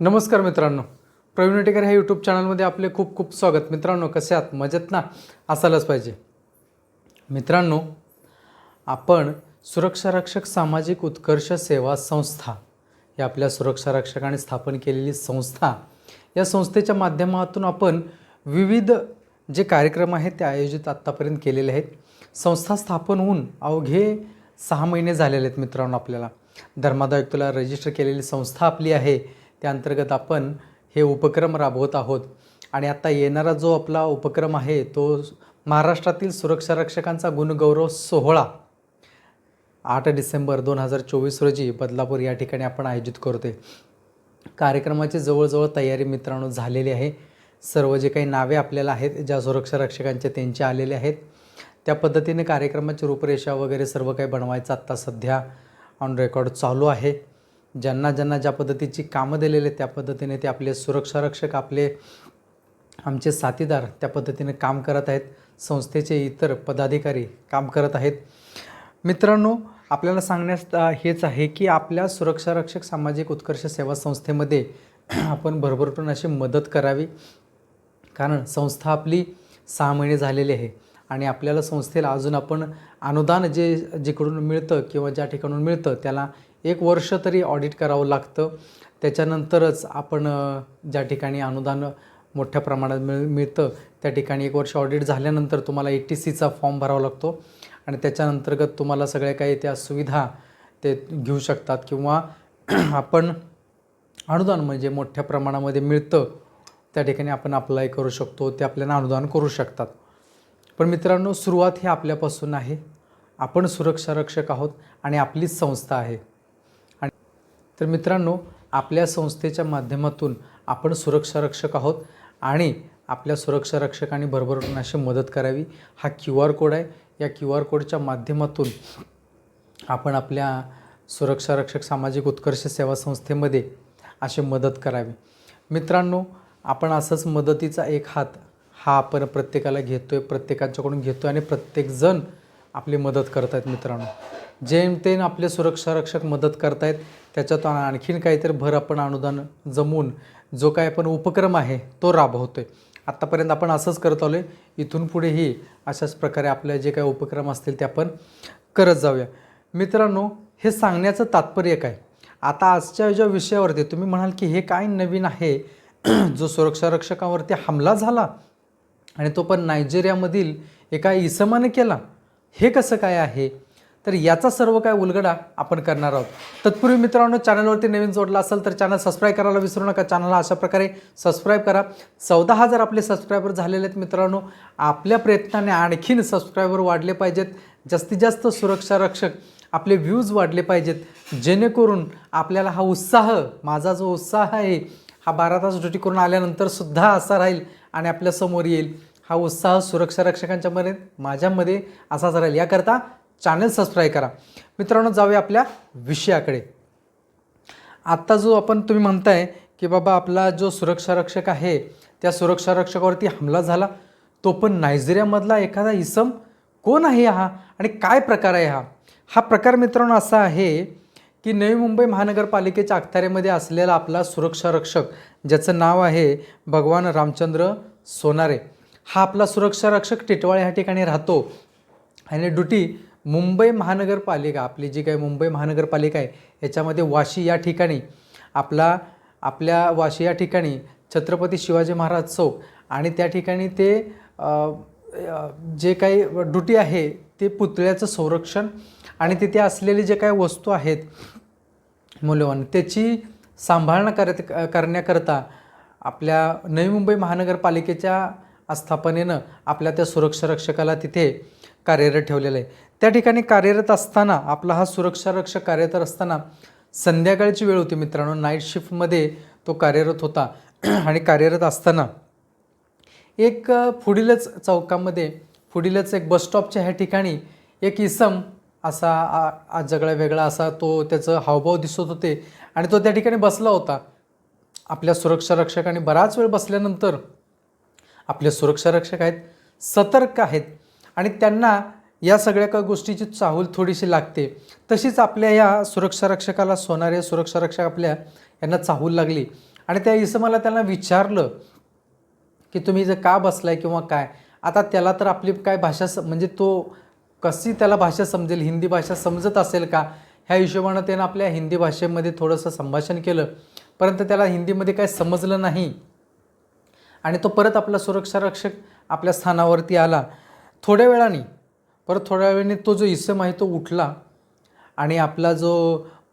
नमस्कार मित्रांनो. प्रवीण टेकर ह्या यूट्यूब चॅनलमध्ये आपले खूप खूप स्वागत. मित्रांनो कसे आहात? मजेत ना? असायलाच पाहिजे. मित्रांनो आपण सुरक्षा रक्षक सामाजिक उत्कर्ष सेवा संस्था या आपल्या सुरक्षा रक्षकाने स्थापन केलेली संस्था या संस्थेच्या माध्यमातून आपण विविध जे कार्यक्रम आहेत ते आयोजित आत्तापर्यंत केलेले आहेत. संस्था स्थापन होऊन अवघे सहा महिने झालेले आहेत मित्रांनो आपल्याला. धर्मादायुक्तला रजिस्टर केलेली संस्था आपली आहे. त्या अंतर्गत आपण हे उपक्रम राबवत आहोत. आणि आता येणारा जो आपला उपक्रम आहे तो महाराष्ट्रातील सुरक्षा रक्षकांचा गुणगौरव सोहळा. आठ डिसेंबर दोन हजार चोवीस रोजी बदलापूर या ठिकाणी आपण आयोजित करतोय. कार्यक्रमाची जवळजवळ तयारी मित्रांनो झालेली आहे. सर्व जे काही नावे आपल्याला आहेत ज्या सुरक्षा रक्षकांचे त्यांचे आलेले आहेत त्या पद्धतीने कार्यक्रमाची रूपरेषा वगैरे सर्व काही बनवायचं आत्ता सध्या ऑन रेकॉर्ड चालू आहे. ज्यांना ज्यांना ज्या पद्धतीची कामं दिलेले त्या पद्धतीने ते आपले सुरक्षारक्षक आपले आमचे साथीदार त्या पद्धतीने काम करत आहेत. संस्थेचे इतर पदाधिकारी काम करत आहेत. मित्रांनो आपल्याला सांगण्यास हेच आहे की आपल्या सुरक्षारक्षक सामाजिक उत्कर्ष सेवा संस्थेमध्ये आपण भरभरटून अशी मदत करावी. कारण संस्था आपली सहा महिने झालेली आहे आणि आपल्याला संस्थेला अजून आपण अनुदान जे जिकडून मिळतं किंवा ज्या ठिकाणून मिळतं त्याला एक वर्ष तरी ऑडिट करावं लागतं. त्याच्यानंतरच आपण ज्या ठिकाणी अनुदान मोठ्या प्रमाणात मिळ मिळतं त्या ठिकाणी एक वर्ष ऑडिट झाल्यानंतर तुम्हाला ए टी सीचा फॉर्म भरावा लागतो. आणि त्याच्या अंतर्गत तुम्हाला सगळ्या काही त्या सुविधा ते घेऊ शकतात. किंवा आपण अनुदान म्हणजे मोठ्या प्रमाणामध्ये मिळतं त्या ठिकाणी आपण अप्लाय करू शकतो ते आपल्याला अनुदान करू शकतात. पण मित्रांनो सुरुवात ही आपल्यापासून आहे. आपण सुरक्षा रक्षक आहोत आणि आपलीच संस्था आहे. तर मित्रांनो आपल्या संस्थेच्या माध्यमातून आपण सुरक्षा रक्षक आहोत आणि आपल्या सुरक्षा रक्षकांनी भरभरून अशी मदत करावी. हा क्यू आर कोड आहे. या क्यू आर कोडच्या माध्यमातून आपण आपल्या सुरक्षा रक्षक सामाजिक उत्कर्ष सेवा संस्थेमध्ये अशी मदत करावी. मित्रांनो आपण असंच मदतीचा एक हात हा आपण प्रत्येकाला घेतो आहे प्रत्येकाच्याकडून घेतो आहे आणि प्रत्येकजण आपली मदत करत आहेत मित्रांनो. जेमतेन आपले सुरक्षा रक्षक मदत करतायत त्याच्यात आणखीन काहीतरी भर आपण अनुदान जमवून जो काय आपण उपक्रम आहे तो राबवतो आहे आत्तापर्यंत आपण असंच करत आलो आहे इथून पुढेही अशाच प्रकारे आपले जे काही उपक्रम असतील ते आपण करत जाऊया. मित्रांनो हे सांगण्याचं तात्पर्य काय? आता आजच्या ज्या विषयावरती तुम्ही म्हणाल की हे काय नवीन आहे जो सुरक्षा रक्षकावरती हमला झाला आणि तो पण नायजेरियामधील एका इसमाने केला हे कसं काय आहे? तर याचा सर्व काय उलगडा आपण करणार आहोत. तत्पूर्वी मित्रांनो चॅनलवरती नवीन जोडला असेल तर चॅनल सबस्क्राईब करायला विसरू नका. चॅनलला अशा प्रकारे सबस्क्राईब करा. चौदा हजार आपले सबस्क्रायबर झालेले आहेत मित्रांनो. आपल्या प्रयत्नाने आणखीन सबस्क्रायबर वाढले पाहिजेत. जास्तीत जास्त सुरक्षा रक्षक आपले व्ह्यूज वाढले पाहिजेत. जेणेकरून आपल्याला हा उत्साह माझा जो उत्साह आहे हा बारा तास ड्युटी करून आल्यानंतर सुद्धा असा राहील आणि आपल्यासमोर येईल. हा उत्साह सुरक्षा रक्षकांच्यामध्ये माझ्यामध्ये असाच राहील. याकरता चॅनल सबस्क्राईब करा. मित्रांनो जाऊया आपल्या विषयाकडे. आत्ता जो आपण तुम्ही म्हणताय की बाबा आपला जो सुरक्षा रक्षक आहे त्या सुरक्षा रक्षकावरती हमला झाला. तो पण नायजेरियामधला एखादा इसम कोण आहे हा? आणि काय प्रकार आहे हा? हा प्रकार मित्रांनो असा आहे की नवी मुंबई महानगरपालिकेच्या अखत्यारीमध्ये असलेला आपला सुरक्षा रक्षक ज्याचं नाव आहे भगवान रामचंद्र सोनारे. हा आपला सुरक्षा रक्षक टिटवाळे ह्या ठिकाणी राहतो. आणि ड्युटी मुंबई महानगरपालिका आपली जी काही मुंबई महानगरपालिका आहे याच्यामध्ये वाशी या ठिकाणी आपला आपल्या वाशी या ठिकाणी छत्रपती शिवाजी महाराज चौक आणि त्या ठिकाणी ते जे काही ड्युटी आहे ते पुतळ्याचं संरक्षण आणि तिथे असलेले जे काही वस्तू आहेत मूल्यवान त्याची सांभाळणं करत करण्याकरता आपल्या नवी मुंबई महानगरपालिकेच्या आस्थापनेनं आपल्या त्या सुरक्षा रक्षकाला तिथे कार्यरत ठेवलेलं आहे. त्या ठिकाणी कार्यरत असताना आपला हा सुरक्षा रक्षक कार्यरत असताना संध्याकाळची वेळ होती मित्रांनो. नाईट शिफ्टमध्ये तो कार्यरत होता. आणि कार्यरत असताना एक पुढीलच चौकामध्ये पुढीलच एक बसस्टॉपच्या ह्या ठिकाणी एक इसम असा आ- जगळा वेगळा असा तो त्याचं हावभाव दिसत होते. आणि तो त्या ठिकाणी बसला होता. आपल्या सुरक्षा रक्षकाने बराच वेळ बसल्यानंतर आपले सुरक्षा रक्षक आहेत सतर्क आहेत. आणि त्यांना या सगळ्या का गोष्टीची चाहूल थोडीशी लागते. तशीच आपल्या या सुरक्षा रक्षकाला सोनारे सुरक्षा रक्षक आपल्या यांना चाहूल लागली. आणि त्या इसमाला त्यांना विचारलं की तुम्ही जर का बसलाय किंवा काय? आता त्याला तर आपली काय भाषा स- म्हणजे तो कशी त्याला भाषा समजेल? हिंदी भाषा समजत असेल का? ह्या हिशोबानं त्यानं आपल्या हिंदी भाषेमध्ये थोडंसं संभाषण केलं. परंतु त्याला हिंदीमध्ये काय समजलं नाही. आणि तो परत आपला सुरक्षा रक्षक आपल्या स्थानावरती आला. थोड्या वेळाने. परत थोड्या वेळाने तो जो इसम आहे तो उठला आणि आपला जो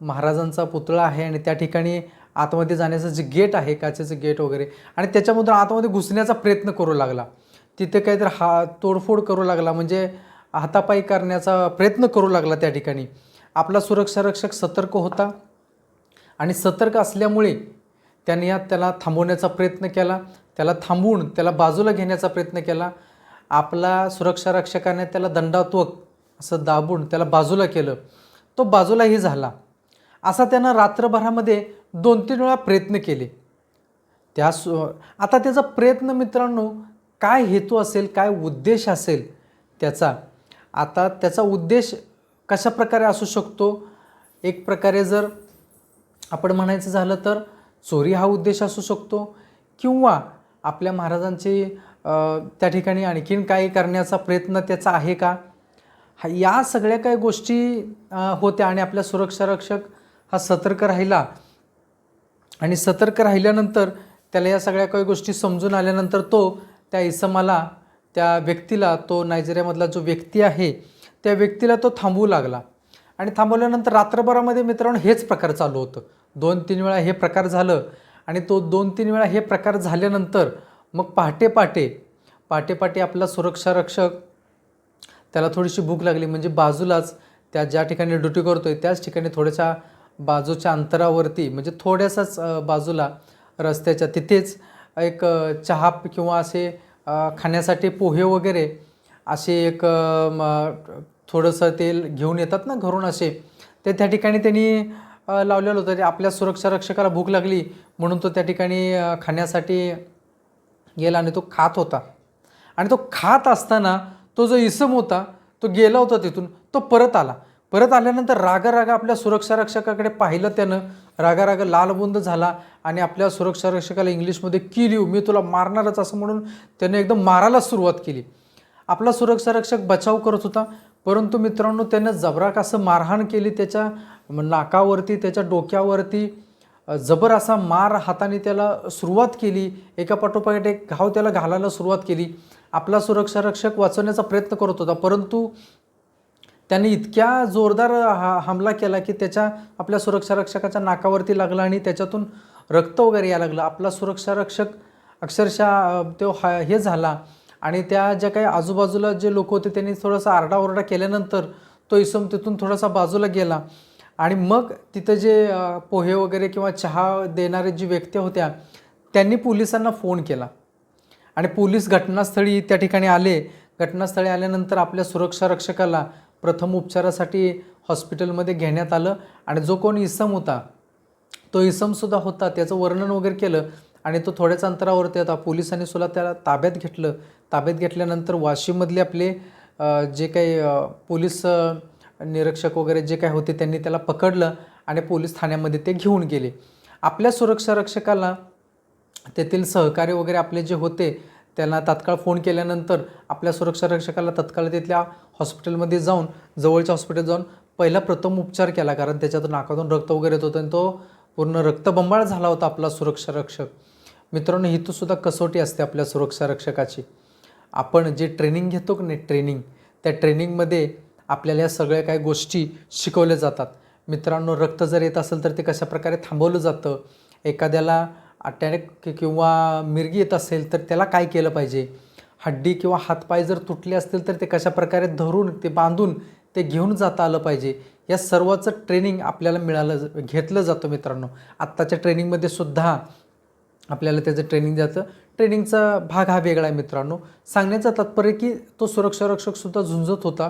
महाराजांचा पुतळा आहे आणि त्या ठिकाणी आतमध्ये जाण्याचं जे गेट आहे काचेचं गेट वगैरे आणि त्याच्यामधून आतमध्ये घुसण्याचा प्रयत्न करू लागला. तिथे काहीतरी हा तोडफोड करू लागला म्हणजे हातापायी करण्याचा प्रयत्न करू लागला त्या ठिकाणी. आपला सुरक्षा रक्षक सतर्क होता आणि सतर्क असल्यामुळे त्याने यात त्याला थांबवण्याचा प्रयत्न केला त्याला थांबवून त्याला बाजूला घेण्याचा प्रयत्न केला आपला सुरक्षा रक्षकाने त्याला दंडात्मक असं दाबून त्याला बाजूला केलं. तो बाजूलाही झाला. असा त्यानं रात्रभरामध्ये दोन तीन वेळा प्रयत्न केले. त्या सु आता त्याचा प्रयत्न मित्रांनो काय हेतू असेल काय उद्देश असेल त्याचा आता त्याचा उद्देश कशा प्रकारे असू शकतो? एक प्रकारे जर आपण म्हणायचं झालं तर चोरी हा उद्देश असू शकतो किंवा आपल्या महाराजांची त्या ठिकाणी आणखीन काही करण्याचा प्रयत्न त्याचा आहे का? हा या सगळ्या काही गोष्टी होत्या आणि आपल्या सुरक्षा रक्षक हा सतर्क राहिला. आणि सतर्क राहिल्यानंतर त्याला या सगळ्या काही गोष्टी समजून आल्यानंतर तो त्या इसमाला त्या व्यक्तीला तो नायजेरियामधला जो व्यक्ती आहे त्या व्यक्तीला तो थांबवू लागला. आणि थांबवल्यानंतर रात्रभरामध्ये मित्रांनो हेच प्रकार चालू होतं. दोन तीन वेळा हे प्रकार झालं आणि तो दोन तीन वेळा हे प्रकार झाल्यानंतर मग पहाटे पहाटे पहाटे पहाटे आपला सुरक्षा रक्षक त्याला थोडीशी भूक लागली. म्हणजे बाजूलाच त्या ज्या ठिकाणी ड्युटी करतो आहे त्याच ठिकाणी थोड्याशा बाजूच्या अंतरावरती म्हणजे थोड्यासाच बाजूला रस्त्याच्या तिथेच एक चहा किंवा असे खाण्यासाठी पोहे वगैरे असे एक थोडंसं तेल घेऊन येतात ना घरून असे. ते त्या ठिकाणी त्यांनी लावलेलं होतं. ते आपल्या सुरक्षा रक्षकाला भूक लागली म्हणून तो त्या ठिकाणी खाण्यासाठी गेला आणि तो खात होता. आणि तो खात असताना तो जो इसम होता तो गेला होता तिथून तो परत आला. परत आल्यानंतर रागारागा आपल्या सुरक्षा रक्षकाकडे पाहिलं त्यानं. रागारागा लालबुंद झाला आणि आपल्या सुरक्षा रक्षकाला इंग्लिशमध्ये की लिहू मी तुला मारणारच असं म्हणून त्याने एकदम मारायला सुरुवात केली. आपला सुरक्षा रक्षक बचाव करत होता परंतु मित्रांनो त्यानं जबराक असं मारहाण केली त्याच्या नाकावरती त्याच्या डोक्यावरती. जबर असा मार हाताने त्याला सुरुवात केली एका पाठोपाठ एक घाव त्याला घालायला सुरुवात केली. आपला सुरक्षा रक्षक वाचवण्याचा प्रयत्न करत होता परंतु त्याने इतक्या जोरदार हा हमला केला की त्याच्या आपल्या सुरक्षा रक्षकाच्या नाकावरती लागला आणि त्याच्यातून रक्त वगैरे यायला लागलं. आपला सुरक्षा रक्षक अक्षरशः तो हा हे झाला आणि त्या ज्या काही आजूबाजूला जे लोक होते त्यांनी थोडासा आरडाओरडा केल्यानंतर तो इसम तिथून थोडासा बाजूला गेला. आणि मग तिथं जे पोहे वगैरे किंवा चहा देणारे जी व्यक्ती होत्या त्यांनी पोलिसांना फोन केला. आणि पोलीस घटनास्थळी त्या ठिकाणी आले. घटनास्थळी आल्यानंतर आपल्या सुरक्षा रक्षकाला प्रथम उपचारासाठी हॉस्पिटलमध्ये घेण्यात आलं आणि जो कोण इसम होता तो इसमसुद्धा होता. त्याचं वर्णन वगैरे केलं आणि तो थोड्याच अंतरावरती होता पोलिसांनी सुद्धा त्याला ताब्यात घेतलं. ताब्यात घेतल्यानंतर वाशीमधले आपले जे काही पोलीस निरीक्षक वगैरे जे काय होते त्यांनी त्याला पकडलं आणि पोलीस ठाण्यामध्ये ते घेऊन गेले. आपल्या सुरक्षा रक्षकाला तेथील सहकारी वगैरे आपले जे होते त्यांना तात्काळ फोन केल्यानंतर आपल्या सुरक्षा रक्षकाला तत्काळ तिथल्या हॉस्पिटलमध्ये जाऊन जवळच्या हॉस्पिटल जाऊन पहिला प्रथम उपचार केला. कारण त्याच्यातून नाकातून रक्त वगैरे येत होतं आणि तो पूर्ण रक्तबंबाळ झाला होता आपला सुरक्षा रक्षक. मित्रांनो ही सुद्धा कसोटी असते आपल्या सुरक्षा रक्षकाची. आपण जे ट्रेनिंग घेतो की नाही ट्रेनिंग त्या ट्रेनिंगमध्ये आपल्याला या सगळ्या काही गोष्टी शिकवल्या जातात. मित्रांनो रक्त जर येत असेल तर ते कशा प्रकारे थांबवलं जातं? एखाद्याला अटॅक किंवा मिरगी येत असेल तर त्याला काय केलं पाहिजे? हड्डी किंवा हातपाय जर तुटले असतील तर ते कशा प्रकारे धरून ते बांधून ते घेऊन जाता आलं पाहिजे? या सर्वाचं ट्रेनिंग आपल्याला मिळालं घेतलं जातं मित्रांनो. आत्ताच्या ट्रेनिंगमध्ये सुद्धा आपल्याला त्याचं ट्रेनिंग द्यायचं. ट्रेनिंगचा भाग हा वेगळा आहे मित्रांनो. सांगण्याचं तात्पर्य की तो सुरक्षा रक्षकसुद्धा झुंजत होता.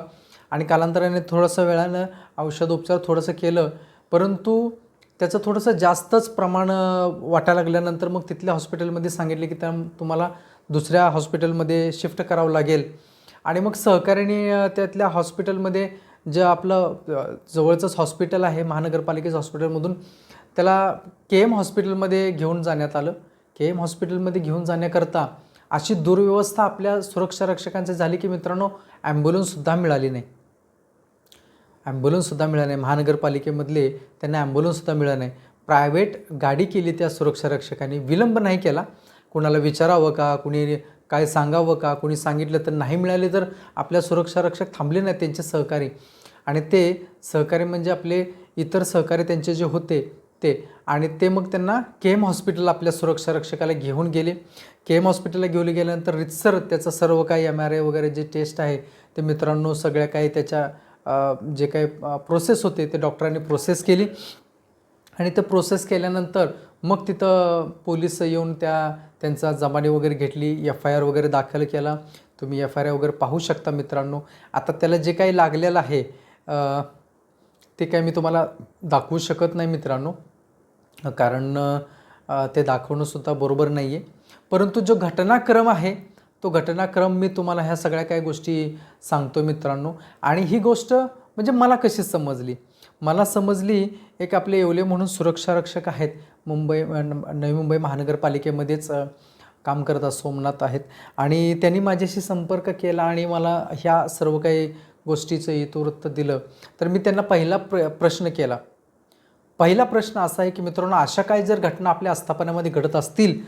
आणि कालांतराने थोडंसं वेळानं औषधोपचार थोडंसं केलं. परंतु त्याचं थोडंसं जास्तच प्रमाण वाटायला लागल्यानंतर मग तिथल्या हॉस्पिटलमध्ये सांगितले की त्या तुम्हाला दुसऱ्या हॉस्पिटलमध्ये शिफ्ट करावं लागेल. आणि मग सहकार्याने त्यातल्या हॉस्पिटलमध्ये जे आपलं जवळचंच हॉस्पिटल आहे महानगरपालिकेचं हॉस्पिटलमधून त्याला के एम हॉस्पिटलमध्ये घेऊन जाण्यात आलं. के एम हॉस्पिटलमध्ये घेऊन जाण्याकरता अशी दुर्व्यवस्था आपल्या सुरक्षा रक्षकांची झाली की मित्रांनो ॲम्ब्युलन्ससुद्धा मिळाली नाही. ॲम्ब्युलन्ससुद्धा मिळाली नाही. महानगरपालिकेमधले त्यांना ॲम्ब्युलन्ससुद्धा मिळालं नाही. प्रायव्हेट गाडी केली त्या सुरक्षा रक्षकांनी. विलंब नाही केला. कुणाला विचारावं का? कुणी काय सांगावं का? कुणी सांगितलं तर नाही मिळाले तर आपल्या सुरक्षा रक्षक थांबले नाही त्यांचे सहकारी. आणि ते सहकारी म्हणजे आपले इतर सहकारी त्यांचे जे होते ते. आणि ते मग त्यांना के एम हॉस्पिटल आपल्या सुरक्षा रक्षकाला घेऊन गेले. के एम हॉस्पिटलला घेऊन गेल्यानंतर रितसर त्याचं सर्व काही एम आर आय वगैरे जे टेस्ट आहे ते मित्रांनो सगळ्या काही त्याच्या जे काही प्रोसेस होते ते डॉक्टरांनी प्रोसेस केली. आणि ते प्रोसेस केल्यानंतर मग तिथं पोलीस येऊन त्या त्यांचा जमानी वगैरे घेतली एफ आय आर वगैरे दाखल केला. तुम्ही एफ आय आर वगैरे पाहू शकता मित्रांनो. आता त्याला जे काही लागलेलं आहे ते काही मी तुम्हाला दाखवू शकत नाही मित्रांनो. कारण ते दाखवणंसुद्धा बरोबर नाही आहे परंतु जो घटनाक्रम आहे तो घटनाक्रम मी तुम्हाला ह्या सगळ्या काही गोष्टी सांगतो मित्रांनो. आणि ही गोष्ट म्हणजे मला कशी समजली? मला समजली एक आपले येवले म्हणून सुरक्षा रक्षक आहेत. मुंबई नवी मुंबई महानगरपालिकेमध्येच काम करत सोमनाथ आहेत. आणि त्यांनी माझ्याशी संपर्क केला आणि मला ह्या सर्व काही गोष्टीचं इतिवृत्त दिलं. तर मी त्यांना पहिला प्र प्रश्न केला. पहिला प्रश्न असा आहे की मित्रांनो अशा काही जर घटना आपल्या आस्थापनामध्ये घडत असतील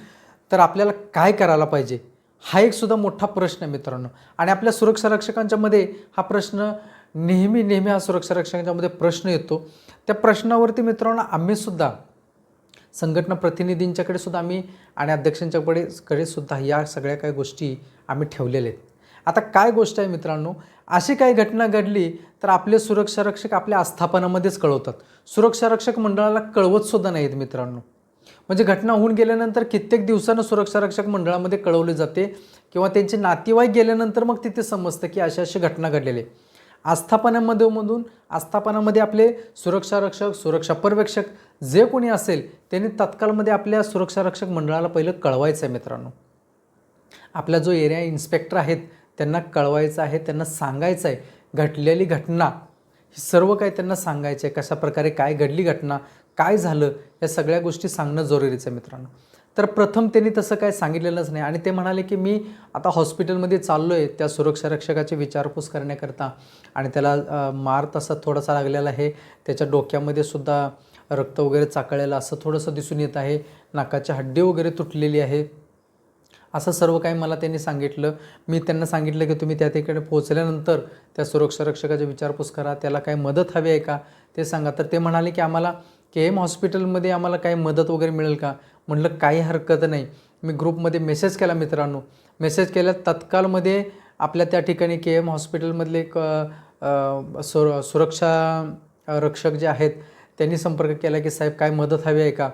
तर आपल्याला काय करायला पाहिजे? हा एक सुद्धा मोठा प्रश्न आहे मित्रांनो. आणि आपल्या सुरक्षा रक्षकांच्या मध्ये हा प्रश्न नेहमी नेहमी हा सुरक्षा रक्षकांच्यामध्ये प्रश्न येतो. त्या प्रश्नावरती मित्रांनो आम्हीसुद्धा संघटना प्रतिनिधींच्याकडे सुद्धा आम्ही आणि अध्यक्षांच्याकडे कडे सुद्धा या सगळ्या काही गोष्टी आम्ही ठेवलेल्या आहेत. आता काय गोष्ट आहे मित्रांनो अशी काही घटना घडली तर आपले सुरक्षा रक्षक आपल्या आस्थापनामध्येच कळवतात. सुरक्षा रक्षक मंडळाला कळवतसुद्धा नाहीत मित्रांनो. म्हणजे घटना होऊन गेल्यानंतर कित्येक दिवसानं सुरक्षा रक्षक मंडळामध्ये कळवले जाते किंवा त्यांचे नातेवाईक गेल्यानंतर मग तिथे समजतं की अशा अशी घटना घडलेली आहे आस्थापनामध्ये मधून आस्थापनामध्ये आपले सुरक्षा रक्षक सुरक्षा पर्यवेक्षक जे कोणी असेल त्यांनी तत्कालमध्ये आपल्या सुरक्षा रक्षक मंडळाला पहिलं कळवायचं आहे मित्रांनो. आपला जो एरिया इन्स्पेक्टर आहेत त्यांना कळवायचं आहे त्यांना सांगायचं आहे घडलेली घटना ही सर्व काही त्यांना सांगायचं आहे कशाप्रकारे काय घडली घटना काय झालं या सगळ्या गोष्टी सांगणं जरुरीचं आहे मित्रांनो. तर प्रथम त्यांनी तसं काय सांगितलेलंच नाही आणि ते म्हणाले की मी आता हॉस्पिटलमध्ये चाललो आहे त्या सुरक्षा रक्षकाची विचारपूस करण्याकरता आणि त्याला मार तसा थोडासा लागलेला आहे. त्याच्या डोक्यामध्ये सुद्धा रक्त वगैरे चाकळलेलं असं थोडंसं दिसून येत आहे. नाकाची हड्डी वगैरे तुटलेली आहे. असं सर्व काही मला त्यांनी सांगितलं. मी त्यांना सांगितलं की तुम्ही त्या ठिकाणी पोहोचल्यानंतर त्या सुरक्षा रक्षकाची विचारपूस करा. त्याला काही मदत हवी आहे का? ते सांगा. तर ते म्हणाले की आम्हाला के एम हॉस्पिटलमध्ये आम्हाला काही मदत वगैरे मिळेल का? म्हटलं काही हरकत नाही. मी ग्रुपमध्ये मेसेज केला मित्रांनो. मेसेज केल्या तत्कालमध्ये आपल्या त्या ठिकाणी के एम हॉस्पिटलमधले एक सुर सुरक्षा रक्षक जे आहेत त्यांनी संपर्क केला की साहेब काय मदत हवी आहे का?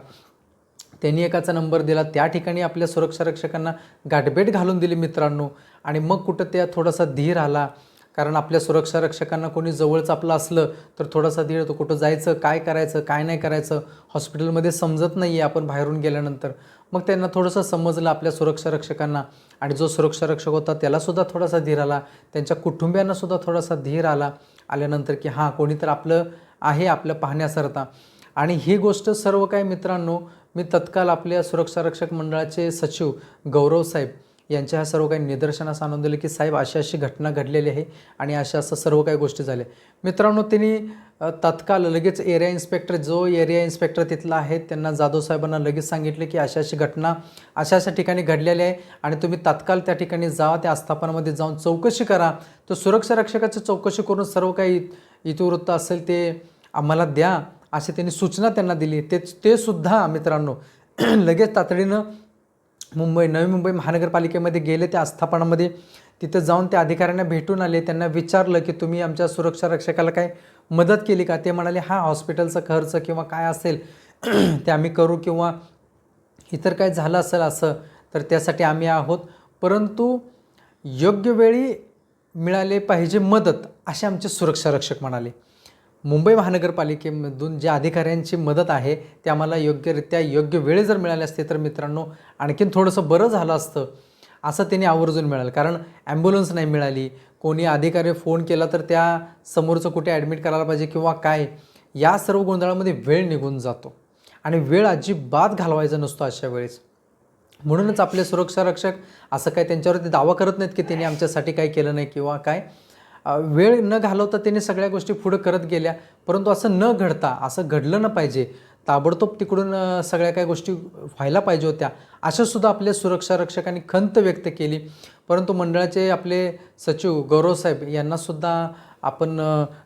त्यांनी एकाचा नंबर दिला. त्या ठिकाणी आपल्या सुरक्षा रक्षकांना गाठभेट घालून दिली मित्रांनो. आणि मग कुठं त्या थोडासा धीर आला. कारण आपल्या सुरक्षा रक्षकांना कोणी जवळचं आपलं असलं तर थोडासा धीर येतो कुठं जायचं काय करायचं काय नाही करायचं हॉस्पिटलमध्ये समजत नाही आहे आपण बाहेरून गेल्यानंतर. मग त्यांना थोडंसं समजलं आपल्या सुरक्षा रक्षकांना आणि जो सुरक्षा रक्षक होता त्यालासुद्धा थोडासा धीर आला त्यांच्या कुटुंबियांनासुद्धा थोडासा धीर आला आल्यानंतर की हां कोणी तर आपलं आहे आपलं पाहण्यासारखा आणि ही गोष्ट सर्व काही मित्रांनो मी तत्काल आपल्या सुरक्षा रक्षक मंडळाचे सचिव गौरव साहेब यांच्या ह्या सर्व काही निदर्शनास आणून दिले की साहेब अशी अशी घटना घडलेली आहे आणि अशा असं सर्व काही गोष्टी झाल्या. मित्रांनो त्यांनी तत्काल लगेच एरिया इन्स्पेक्टर जो एरिया इन्स्पेक्टर तिथला आहे त्यांना जाधव साहेबांना लगेच सांगितले की अशा अशी घटना अशा अशा ठिकाणी घडलेली आहे आणि तुम्ही तात्काळ त्या ठिकाणी जा त्या आस्थापनामध्ये जाऊन चौकशी करा. तर सुरक्षा रक्षकाची चौकशी करून सर्व काही इतिवृत्त असेल ते आम्हाला द्या अशी त्यांनी सूचना त्यांना दिली. ते ते सुद्धा मित्रांनो लगेच तातडीनं मुंबई नवी मुंबई महानगरपालिकेमध्ये गेले त्या आस्थापनामध्ये तिथं जाऊन त्या अधिकाऱ्यांना भेटून आले. त्यांना विचारलं की तुम्ही आमच्या सुरक्षा रक्षकाला काय मदत केली का? ते म्हणाले हा हॉस्पिटलचा खर्च किंवा काय असेल ते आम्ही करू किंवा इतर काय झालं असेल असं तर त्यासाठी आम्ही आहोत. परंतु योग्य वेळी मिळाले पाहिजे मदत असे आमचे सुरक्षा रक्षक म्हणाले. मुंबई महानगरपालिकेमधून ज्या अधिकाऱ्यांची मदत आहे ते आम्हाला योग्यरित्या योग्य वेळ जर मिळाले असते तर मित्रांनो आणखीन थोडंसं बरं झालं असतं असं त्यांनी आवर्जून मिळालं. कारण ॲम्ब्युलन्स नाही मिळाली कोणी अधिकारी फोन केला तर त्या समोरचं कुठे ॲडमिट करायला पाहिजे किंवा काय या सर्व गोंधळामध्ये वेळ निघून जातो. आणि वेळ अजिबात घालवायचा नसतो अशा वेळेस. म्हणूनच आपले सुरक्षा रक्षक असं काय त्यांच्यावरती दावा करत नाहीत की त्यांनी आमच्यासाठी काही केलं नाही किंवा काय. वेळ न घालवता त्यांनी सगळ्या गोष्टी पुढं करत गेल्या. परंतु असं न घडता असं घडलं न पाहिजे ताबडतोब तिकडून सगळ्या काही गोष्टी व्हायला पाहिजे होत्या अशा सुद्धा आपले सुरक्षा रक्षकांनी खंत व्यक्त केली. परंतु मंडळाचे आपले सचिव गौरव साहेब यांनासुद्धा आपण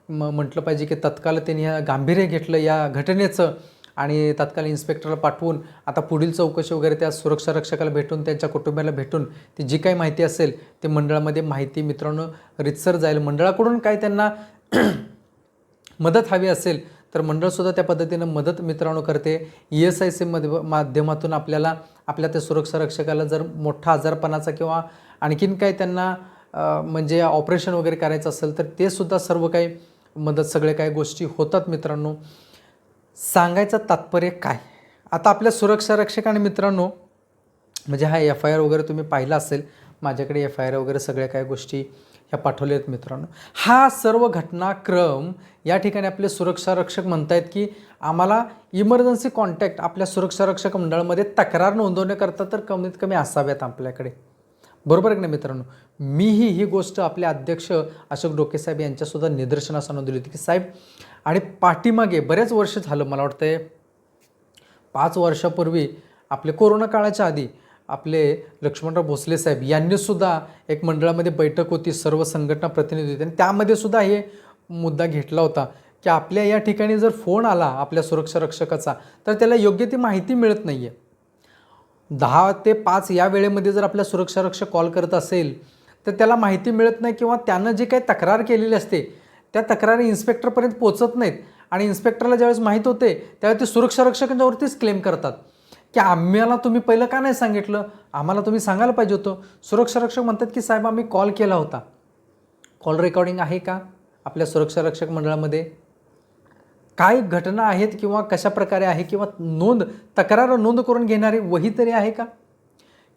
म- म्हटलं पाहिजे की तत्काळ त्यांनी या गांभीर्य घेतलं या घटनेचं. आणि तत्काळ इन्स्पेक्टरला पाठवून आता पुढील चौकशी वगैरे त्या सुरक्षा रक्षकाला भेटून त्यांच्या कुटुंबाला भेटून ती जी काही माहिती असेल ते मंडळामध्ये माहिती मित्रांनो रितसर जाईल. मंडळाकडून काय त्यांना मदत हवी असेल तर मंडळसुद्धा त्या पद्धतीनं मदत मित्रांनो करते. ई एस आय सी मध्ये माध्यमातून आपल्याला आपल्या त्या सुरक्षा रक्षकाला जर मोठा आजारपणाचा किंवा आणखीन काही त्यांना म्हणजे ऑपरेशन वगैरे करायचं असेल तर ते सुद्धा सर्व काही मदत सगळे काही गोष्टी होतात मित्रांनो. सांगायचं तात्पर्य काय? आता आपल्या सुरक्षा आणि मित्रांनो म्हणजे हा एफ आय आर वगैरे तुम्ही पाहिला असेल माझ्याकडे एफ आय आर वगैरे सगळ्या काही गोष्टी ह्या पाठवल्या आहेत मित्रांनो. हा सर्व घटनाक्रम या ठिकाणी आपले सुरक्षा रक्षक म्हणतायत की आम्हाला इमर्जन्सी कॉन्टॅक्ट आपल्या सुरक्षा रक्षक मंडळामध्ये तक्रार नोंदवण्याकरता तर कमीत कमी असाव्यात आपल्याकडे. बरोबर आहे की नाही मित्रांनो? मीही ही गोष्ट आपले अध्यक्ष अशोक डोके साहेब यांच्यासुद्धा निदर्शनास आणून दिली होती की साहेब आणि पाठीमागे बरेच वर्ष झालं मला वाटतंय पाच वर्षापूर्वी आपले कोरोना काळाच्या आधी आपले लक्ष्मणराव भोसले साहेब यांनीसुद्धा एक मंडळामध्ये बैठक होती सर्व संघटना प्रतिनिधी होते आणि त्यामध्ये सुद्धा हे मुद्दा घेतला होता की आपल्या या ठिकाणी जर फोन आला आपल्या सुरक्षा रक्षकाचा तर त्याला योग्य ती माहिती मिळत नाही आहे दहा ते पाच या वेळेमध्ये जर आपल्या सुरक्षारक्षक कॉल करत असेल तर त्याला माहिती मिळत नाही किंवा त्यानं जे काही तक्रार केलेली असते त्या तक्रारी इन्स्पेक्टरपर्यंत पोचत नाहीत. आणि इन्स्पेक्टरला ज्यावेळेस माहीत होते त्यावेळेस ते सुरक्षारक्षकांच्यावरतीच क्लेम करतात. की आम्हाला तुम्ही पहिलं का नाही सांगितलं? आम्हाला तुम्ही सांगायला पाहिजे होतं. सुरक्षा रक्षक म्हणतात की साहेब आम्ही कॉल केला होता. कॉल रेकॉर्डिंग आहे का आपल्या सुरक्षारक्षक मंडळामध्ये? काय घटना आहेत किंवा कशा प्रकारे आहे किंवा नोंद तक्रार नोंद करून घेणारी वही तरी आहे का?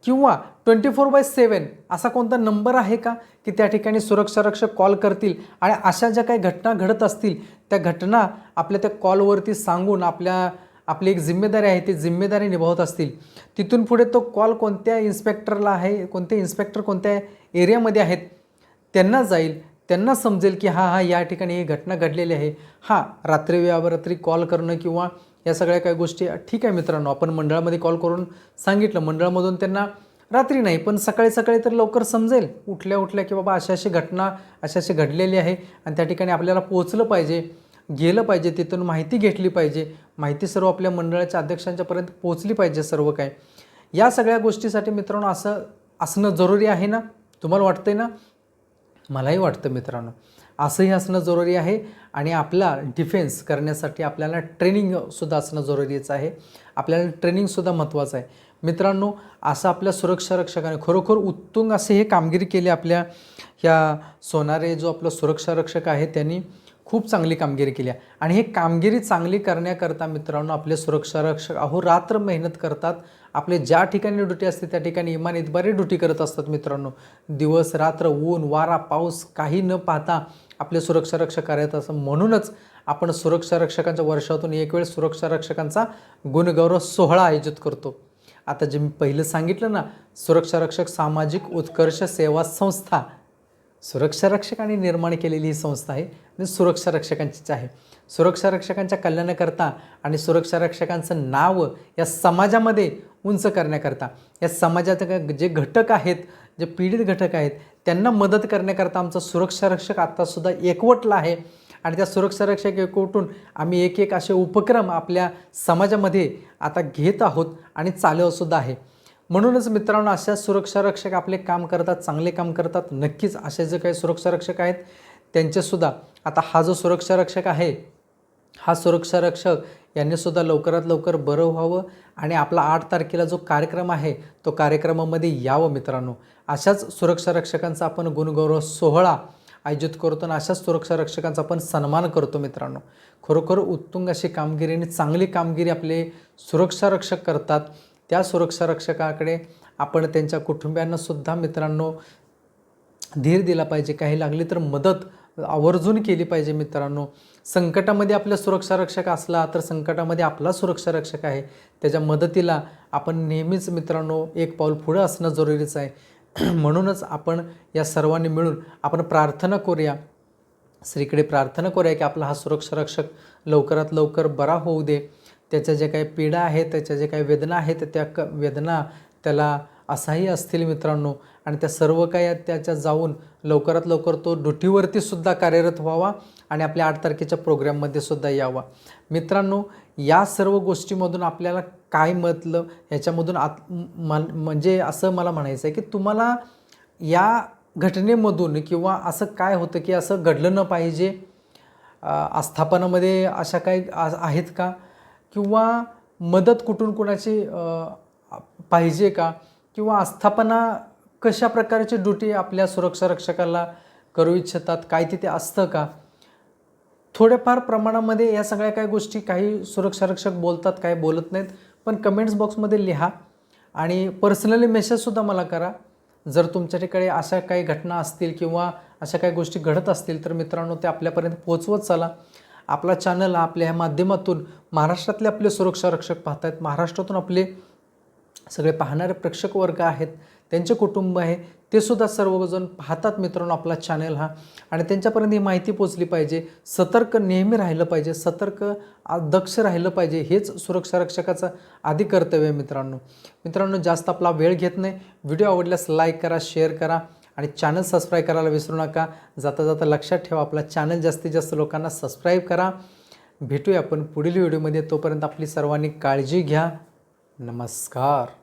किंवा ट्वेंटी फोर बाय सेवन असा कोणता नंबर आहे का की त्या ठिकाणी सुरक्षा रक्षक कॉल करतील आणि अशा ज्या काही घटना घडत असतील त्या घटना आपल्या त्या कॉलवरती सांगून आपल्या आपली एक जिम्मेदारी आहे ती जिम्मेदारी निभावत असतील तिथून पुढे तो कॉल कोणत्या इन्स्पेक्टरला आहे कोणते इन्स्पेक्टर कोणत्या एरियामध्ये आहेत त्यांना जाईल त्यांना समजेल की हां हां या ठिकाणी ही घटना घडलेली आहे. हां रात्री व्यावरात्री कॉल करणं किंवा या सगळ्या काही गोष्टी ठीक आहे मित्रांनो आपण मंडळामध्ये कॉल करून सांगितलं. मंडळामधून त्यांना रात्री नाही पण सकाळी सकाळी तर लवकर समजेल. उठल्या उठल्या की बाबा अशा अशी घटना अशा अशी घडलेली आहे आणि त्या ठिकाणी आपल्याला पोचलं पाहिजे गेलं पाहिजे तिथून माहिती घेतली पाहिजे. माहिती सर्व आपल्या मंडळाच्या अध्यक्षांच्यापर्यंत पोचली पाहिजे सर्व काय या सगळ्या गोष्टीसाठी मित्रांनो असं असणं जरुरी आहे ना? तुम्हाला वाटतंय ना? मलाही वाटतं मित्रांनो. असंही असणं जरुरी आहे आणि आपला डिफेन्स करण्यासाठी आपल्याला ट्रेनिंगसुद्धा असणं जरुरीचं आहे. आपल्याला ट्रेनिंगसुद्धा महत्त्वाचं आहे. मित्रांनो असं आपल्या सुरक्षा रक्षकाने खरोखर उत्तुंग असे हे कामगिरी केली आपल्या ह्या सोनारे जो आपला सुरक्षा रक्षक आहे त्यांनी खूप चांगली कामगिरी केली आहे. आणि ही कामगिरी चांगली करण्याकरता मित्रांनो आपले सुरक्षा रक्षक अहोरात्र मेहनत करतात. आपले ज्या ठिकाणी ड्युटी असते त्या ठिकाणी इमान इतबारी ड्युटी करत असतात मित्रांनो. दिवस रात्र ऊन वारा पाऊस काही न पाहता आपले सुरक्षा रक्षक असं म्हणूनच आपण सुरक्षा रक्षकांच्या वर्षातून एक वेळ सुरक्षा रक्षकांचा गुणगौरव सोहळा आयोजित करतो. आता जे मी पहिलं सांगितलं ना सुरक्षा रक्षक सामाजिक उत्कर्ष सेवा संस्था सुरक्षा रक्षकांनी निर्माण केलेली ही संस्था आहे आणि सुरक्षा रक्षकांचीच आहे. सुरक्षा रक्षकांच्या कल्याणाकरता आणि सुरक्षा रक्षकांचं नाव या समाजामध्ये उंच करण्याकरता या समाजात जे घटक आहेत जे पीडित घटक आहेत त्यांना मदत करण्याकरता आमचा सुरक्षा रक्षक आत्तासुद्धा एकवटला आहे. आणि त्या सुरक्षा रक्षक एकवटून आम्ही एक एक असे उपक्रम आपल्या समाजामध्ये आता घेत आहोत आणि चालवसुद्धा आहे. म्हणूनच मित्रांनो अशा सुरक्षा रक्षक आपले काम करतात चांगले काम करतात. नक्कीच असे जे काही सुरक्षा रक्षक आहेत त्यांचेसुद्धा आता हा जो सुरक्षा रक्षक आहे हा सुरक्षा रक्षक यांनीसुद्धा लवकरात लवकर बरं व्हावं आणि आपला आठ तारखेला जो कार्यक्रम आहे तो कार्यक्रमामध्ये यावं मित्रांनो. अशाच सुरक्षा रक्षकांचा आपण गुणगौरव सोहळा आयोजित करतो आणि अशाच सुरक्षा रक्षकांचा आपण सन्मान करतो मित्रांनो. खरोखर उत्तुंग अशी कामगिरी आणि चांगली कामगिरी आपले सुरक्षा रक्षक करतात. त्या सुरक्षा रक्षकाकडे आपण त्यांच्या कुटुंबियांनासुद्धा मित्रांनो धीर दिला पाहिजे. काही लागली तर मदत आवर्जून केली पाहिजे मित्रांनो. संकटामध्ये आपल्या सुरक्षा रक्षक असला तर संकटामध्ये आपला सुरक्षा रक्षक आहे. त्याच्या मदतीला आपण नेहमीच मित्रांनो एक पाऊल पुढं असणं जरुरीचं आहे. म्हणूनच आपण या सर्वांनी मिळून आपण प्रार्थना करूया. श्रीकडे प्रार्थना करूया की आपला हा सुरक्षा रक्षक लवकरात लवकर बरा होऊ दे. त्याच्या ज्या काही पीडा आहेत त्याच्या ज्या काही वेदना आहेत त्या क वेदना त्याला असाही असतील मित्रांनो. आणि त्या सर्व काही त्याच्या जाऊन लवकरात लवकर तो ड्युटीवरती सुद्धा कार्यरत व्हावा आणि आपल्या आठ तारखेच्या प्रोग्राममध्ये सुद्धा यावा. मित्रांनो या सर्व गोष्टीमधून आपल्याला काय म्हटलं ह्याच्यामधून आत मन म्हणजे असं मला म्हणायचं आहे की तुम्हाला या घटनेमधून किंवा असं काय होतं की असं घडलं न पाहिजे? आस्थापनामध्ये अशा काही आ- आहेत का? किंवा मदत कुठून कुणाची पाहिजे का? किंवा आस्थापना कशा प्रकारची ड्युटी आपल्या सुरक्षा रक्षकाला करू इच्छितात? काय तिथे असतं का? थोड्याफार प्रमाणामध्ये या सगळ्या काही गोष्टी काही सुरक्षा रक्षक बोलतात काही बोलत नाहीत. पण कमेंट्स बॉक्समध्ये लिहा आणि पर्सनली मेसेजसुद्धा मला करा. जर तुमच्या ठिकाणी अशा काही घटना असतील किंवा अशा काही गोष्टी घडत असतील तर मित्रांनो ते आपल्यापर्यंत पोचवत चला. आपला चॅनल आपल्या ह्या माध्यमातून महाराष्ट्रातले आपले सुरक्षा रक्षक पाहत आहेत महाराष्ट्रातून आपले सगळे पाहणारे प्रेक्षक वर्ग आहेत. त्यांचे कुटुंब आहे. ते सुद्धा सर्वजण पाहतात मित्रांनो आपला चॅनल हा. आणि त्यांच्यापर्यंत ही माहिती पोचली पाहिजे. सतर्क नेहमी राहिलं पाहिजे. सतर्क दक्ष राहिलं पाहिजे. हेच सुरक्षा रक्षकाचं आधी कर्तव्य आहे मित्रांनो. मित्रांनो जास्त आपला वेळ घेत नाही. व्हिडिओ आवडल्यास लाईक करा शेअर करा. आणि चॅनल सबस्क्राईब करायला विसरू नका. जाता जाता लक्षात ठेवा आपला चॅनल जास्तीत जास्त लोकांना सबस्क्राईब करा. भेटूया आपण पुढील व्हिडिओमध्ये तोपर्यंत आपली सर्वांनी काळजी घ्या. नमस्कार.